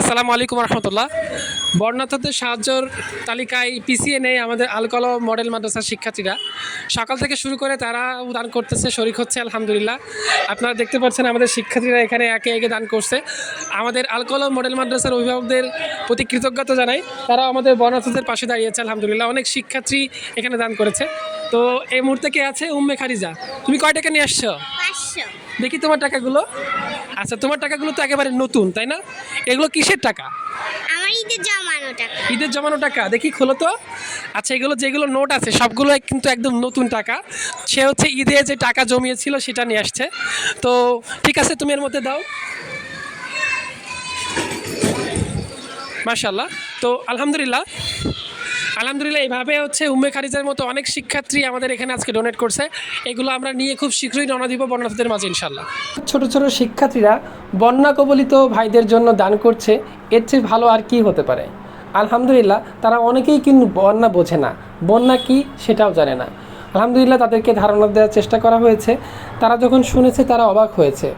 আসসালামু আলাইকুম রহমতুল্লাহ। বর্ণার্থদের সাহায্যর তালিকায় পিছিয়ে নেই আমাদের আলকল মডেল মাদ্রাসার শিক্ষার্থীরা। সকাল থেকে শুরু করে তারা দান করতেছে শরিক হচ্ছে আলহামদুলিল্লাহ। আপনারা দেখতে পাচ্ছেন আমাদের শিক্ষার্থীরা এখানে একে একে দান করছে। আমাদের আলকল মডেল মাদ্রাসার অভিভাবকদের প্রতি কৃতজ্ঞতা জানাই। তারা আমাদের বর্ণার্থদের পাশে দাঁড়িয়েছে আলহামদুলিল্লাহ। অনেক শিক্ষার্থী এখানে দান করেছে। তো এই মুহূর্তে কে আছে? উম্মে খারিজা তুমি কয় টাকা নিয়ে আসছো? দেখি তোমার টাকাগুলো। আচ্ছা তোমার টাকাগুলো তো একেবারে নতুন তাই না? এগুলো কিসের টাকা? আমার ঈদের জমানো টাকা। ঈদের জমানো টাকা দেখি খোলো তো। আচ্ছা এগুলো যেগুলো নোট আছে সবগুলো কিন্তু একদম নতুন টাকা। সে হচ্ছে ঈদে যে টাকা জমিয়েছিল সেটা নিয়ে আসছে। তো ঠিক আছে তুমি এর মধ্যে দাও। মাশাল্লাহ তো আলহামদুলিল্লাহ। আলহামদুলিল্লাহ, এইভাবে হচ্ছে উম্মে খারিজের মতো অনেক শিক্ষার্থী আমাদের এখানে আজকে ডোনেট করছে। এগুলো আমরা নিয়ে খুব শীঘ্রই রওনা দিব বন্যার্থীদের মাঝে ইনশাল্লাহ ছোট ছোট শিক্ষার্থীরা বন্যা কবলিত ভাইদের জন্য দান করছে, এর চেয়ে ভালো আর কি হতে পারে? আলহামদুলিল্লাহ, তারা অনেকেই কিন্তু বন্যা বোঝে না। বন্যা কি সেটাও জানে না। আলহামদুলিল্লাহ, তাদেরকে ধারণা দেওয়ার চেষ্টা করা হয়েছে। তারা যখন শুনেছে, তারা অবাক হয়েছে।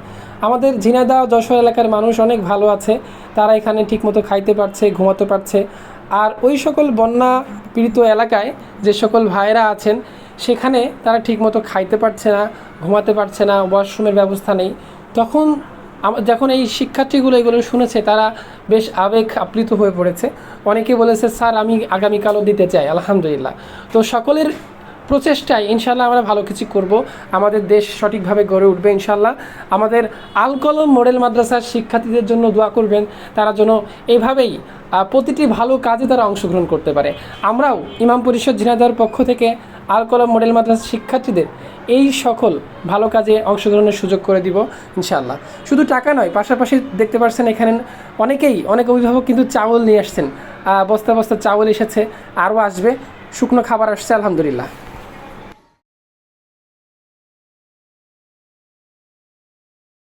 আমাদের ঝিনাইদহ, যশোর এলাকার মানুষ অনেক ভালো আছে। তারা এখানে ঠিকমতো খাইতে পারছে, ঘুমাতে পারছে। আর ওই সকল বন্যা পীড়িত এলাকায় যে সকল ভাইয়েরা আছেন, সেখানে তারা ঠিকমতো খাইতে পারছে না, ঘুমাতে পারছে না, ওয়াশরুমের ব্যবস্থা নেই। তখন যখন এই শিক্ষার্থীগুলো এগুলো শুনেছে, তারা বেশ আবেগ আপ্লিত হয়ে পড়েছে। অনেকে বলেছে, স্যার, আমি আগামীকালও দিতে চাই। আলহামদুলিল্লাহ। তো সকলের প্রচেষ্টায় ইনশাল্লাহ আমরা ভালো কিছু করব। আমাদের দেশ সঠিকভাবে গড়ে উঠবে ইনশাল্লাহ আমাদের আলকলম মডেল মাদ্রাসার শিক্ষার্থীদের জন্য দোয়া করবেন। তারা যেন এভাবেই প্রতিটি ভালো কাজে তারা অংশগ্রহণ করতে পারে। আমরাও ইমাম পরিষদ ঝিনাইদহের পক্ষ থেকে আলকলম মডেল মাদ্রাসার শিক্ষার্থীদের এই সকল ভালো কাজে অংশগ্রহণের সুযোগ করে দিব ইনশাআল্লাহ। শুধু টাকা নয়, পাশাপাশি দেখতে পাচ্ছেন এখানে অনেকেই, অনেক অভিভাবক কিন্তু চাউল নিয়ে আসছেন। বস্তা বস্তা চাউল এসেছে, আরও আসবে। শুকনো খাবার আসছে, আলহামদুলিল্লাহ।